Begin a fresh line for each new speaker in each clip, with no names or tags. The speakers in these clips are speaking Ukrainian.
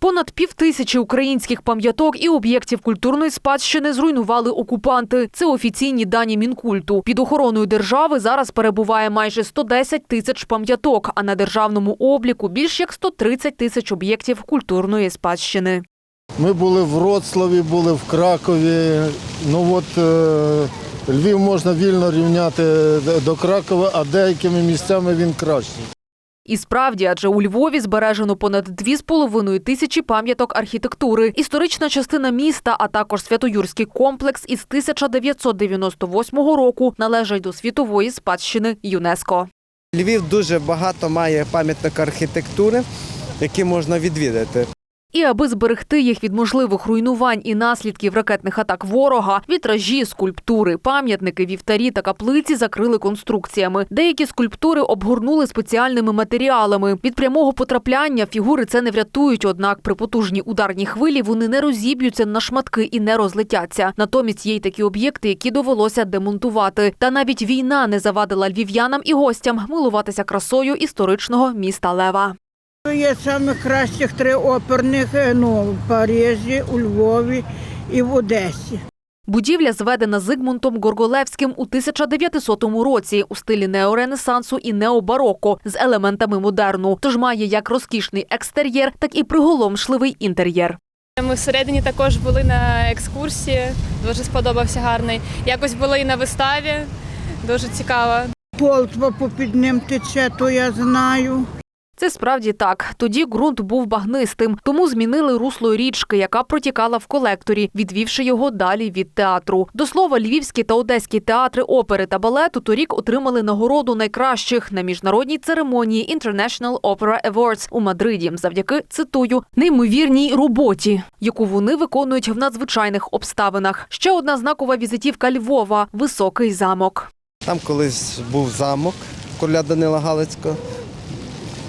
Понад півтисячі українських пам'яток і об'єктів культурної спадщини зруйнували окупанти. Це офіційні дані мінкульту. Під охороною держави зараз перебуває майже 110 тисяч пам'яток, а на державному обліку більш як 130 тисяч об'єктів культурної спадщини.
Ми були в Вроцлаві, були в Кракові. Ну от е, Львів можна вільно рівняти до Кракова, а деякими місцями він кращий.
І справді, адже у Львові збережено понад 2,5 тисячі пам'яток архітектури, історична частина міста, а також Святоюрський комплекс із 1998 року належать до світової спадщини ЮНЕСКО.
Львів дуже багато має пам'яток архітектури, які можна відвідати.
І аби зберегти їх від можливих руйнувань і наслідків ракетних атак ворога, вітражі, скульптури, пам'ятники, вівтарі та каплиці закрили конструкціями. Деякі скульптури обгорнули спеціальними матеріалами. Від прямого потрапляння фігури це не врятують, однак при потужній ударній хвилі вони не розіб'ються на шматки і не розлетяться. Натомість є й такі об'єкти, які довелося демонтувати. Та навіть війна не завадила львів'янам і гостям милуватися красою історичного міста Лева.
Є саме кращих три оперних е, ну, в Парижі, у Львові і в Одесі.
Будівля зведена Зигмунтом Горголевським у 1900 році у стилі неоренесансу і необароко з елементами модерну. Тож має як розкішний екстер'єр, так і приголомшливий інтер'єр.
Ми всередині також були на екскурсії, дуже сподобався гарний. Якось були і на виставі, дуже цікаво.
Полтва попід ним тече, то я знаю.
Це справді так. Тоді ґрунт був багнистим, тому змінили русло річки, яка протікала в колекторі, відвівши його далі від театру. До слова, львівські та одеські театри опери та балету торік отримали нагороду найкращих на міжнародній церемонії International Opera Awards у Мадриді, завдяки цитую неймовірній роботі, яку вони виконують в надзвичайних обставинах. Ще одна знакова візитівка Львова високий замок.
Там колись був замок короля Данила Галицького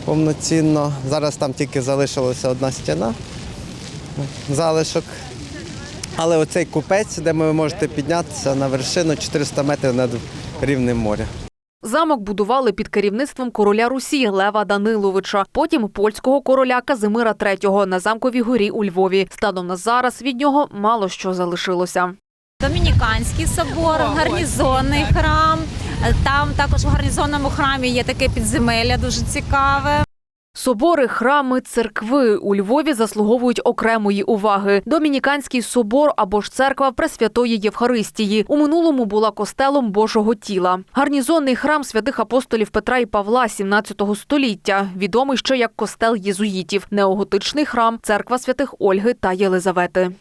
повноцінно. Зараз там тільки залишилася одна стіна, залишок. Але оцей купець, де ви можете піднятися на вершину 400 метрів над рівнем моря.
Замок будували під керівництвом короля Русі Лева Даниловича, потім польського короля Казимира III на замковій горі у Львові. Станом на зараз від нього мало що залишилося.
Домініканський собор, гарнізонний храм. Там також в гарнізонному храмі є таке підземелля дуже цікаве.
Собори, храми, церкви у Львові заслуговують окремої уваги. Домініканський собор або ж церква Пресвятої Євхаристії у минулому була костелом Божого тіла. Гарнізонний храм святих апостолів Петра і Павла 17 століття, відомий ще як костел єзуїтів, неоготичний храм, церква святих Ольги та Єлизавети.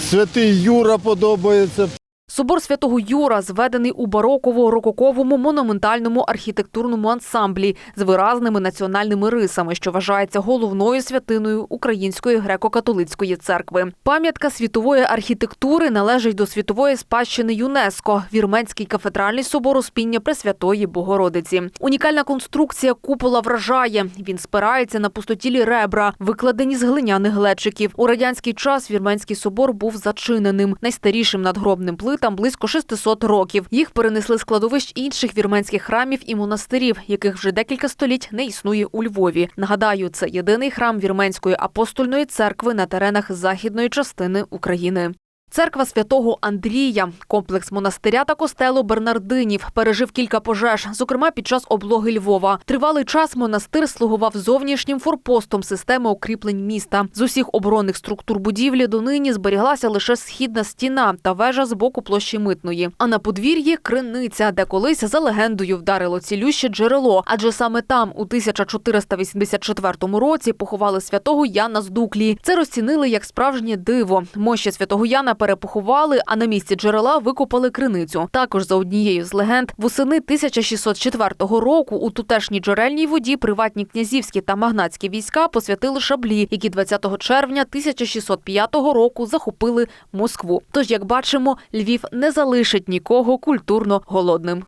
Святий Юра подобається.
Собор святого Юра зведений у бароково-рококовому монументальному архітектурному ансамблі з виразними національними рисами, що вважається головною святиною Української греко-католицької церкви. Пам'ятка світової архітектури належить до світової спадщини ЮНЕСКО Вірменський кафедральний собор Успіння Пресвятої Богородиці. Унікальна конструкція купола вражає. Він спирається на пустотілі ребра, викладені з глиняних глечиків. У радянський час Вірменський собор був зачиненим. Найстарішим надгробним плитам близько 600 років. Їх перенесли з кладовищ інших вірменських храмів і монастирів, яких вже декілька століть не існує у Львові. Нагадаю, це єдиний храм Вірменської апостольної церкви на теренах західної частини України. Церква святого Андрія, комплекс монастиря та костелу Бернардинів пережив кілька пожеж, зокрема під час облоги Львова. Тривалий час монастир слугував зовнішнім форпостом системи укріплень міста. З усіх оборонних структур будівлі донині зберіглася лише східна стіна та вежа з боку площі митної. А на подвір'ї криниця, де колись за легендою вдарило цілюще джерело. Адже саме там у 1484 році поховали святого Яна з Дуклі. Це розцінили як справжнє диво. Мощі святого Яна перепоховали, а на місці джерела викопали криницю. Також за однією з легенд, восени 1604 року у тутешній джерельній воді приватні князівські та магнатські війська посвятили шаблі, які 20 червня 1605 року захопили Москву. Тож, як бачимо, Львів не залишить нікого культурно голодним.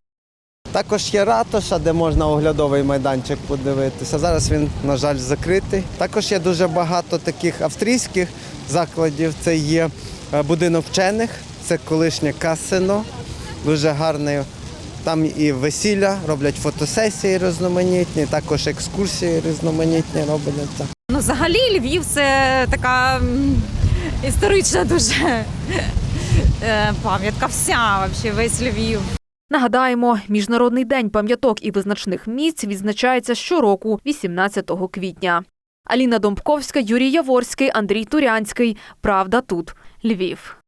Також є ратуша, де можна оглядовий майданчик подивитися. Зараз він, на жаль, закритий. Також є дуже багато таких австрійських закладів. Це є будинок вчених, це колишнє касино, дуже гарний. Там і весілля, роблять фотосесії різноманітні, також екскурсії різноманітні робляться.
Ну, взагалі, Львів це така історична дуже е, пам'ятка. Вся вообще, весь Львів.
Нагадаємо, міжнародний день пам'яток і визначних місць відзначається щороку, 18 квітня. Аліна Домбковська, Юрій Яворський, Андрій Турянський. Правда тут. Львів.